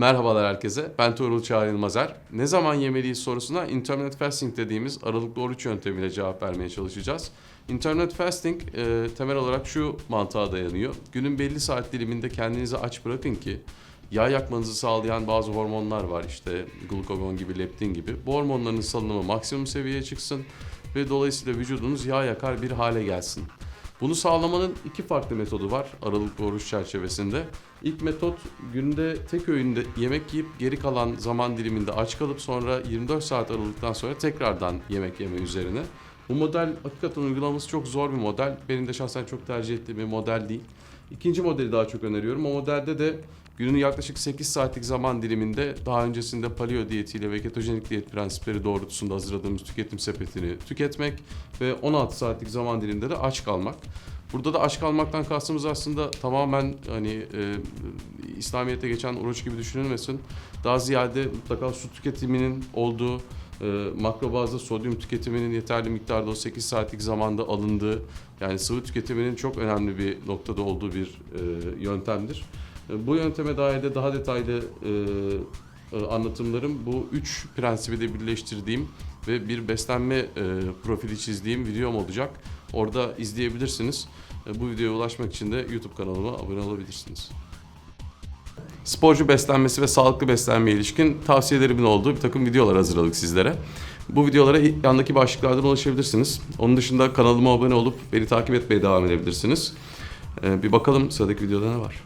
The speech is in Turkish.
Merhabalar herkese. Ben Tuğrul Çağrı. Ne zaman yemeliyiz sorusuna intermittent fasting dediğimiz aralıklı oruç yöntemiyle cevap vermeye çalışacağız. Intermittent fasting e, temel olarak şu mantığa dayanıyor. Günün belli saat diliminde kendinizi aç bırakın ki yağ yakmanızı sağlayan bazı hormonlar var işte glukagon gibi, leptin gibi. Bu hormonların salınımı maksimum seviyeye çıksın ve dolayısıyla vücudunuz yağ yakar bir hale gelsin. Bunu sağlamanın iki farklı metodu var aralıklı oruç çerçevesinde. İlk metot günde tek öğünde yemek yiyip geri kalan zaman diliminde aç kalıp sonra 24 saat aralıktan sonra tekrardan yemek yeme üzerine. Bu model hakikaten uygulaması çok zor bir model. Benim de şahsen çok tercih ettiğim bir model değil. İkinci modeli daha çok öneriyorum. O modelde de günün yaklaşık 8 saatlik zaman diliminde daha öncesinde paleo diyetiyle ve ketojenik diyet prensipleri doğrultusunda hazırladığımız tüketim sepetini tüketmek ve 16 saatlik zaman diliminde de aç kalmak. Burada da aç kalmaktan kastımız aslında tamamen hani e, İslamiyet'te geçen oruç gibi düşünülmesin. Daha ziyade mutlaka su tüketiminin olduğu, e, makro bazda sodyum tüketiminin yeterli miktarda o 8 saatlik zamanda alındığı, yani sıvı tüketiminin çok önemli bir noktada olduğu bir e, yöntemdir. E, Bu yönteme dair de daha detaylı e, e, anlatımlarım bu üç prensibi de birleştirdiğim ve bir beslenme e, profili çizdiğim videom olacak. Orada izleyebilirsiniz. E, Bu videoya ulaşmak için de YouTube kanalıma abone olabilirsiniz. Sporcu beslenmesi ve sağlıklı beslenmeye ilişkin tavsiyelerimin olduğu bir takım videolar hazırladık sizlere. Bu videolara yandaki başlıklardan ulaşabilirsiniz. Onun dışında kanalıma abone olup beni takip etmeye devam edebilirsiniz. E, Bir bakalım sıradaki videoda ne var.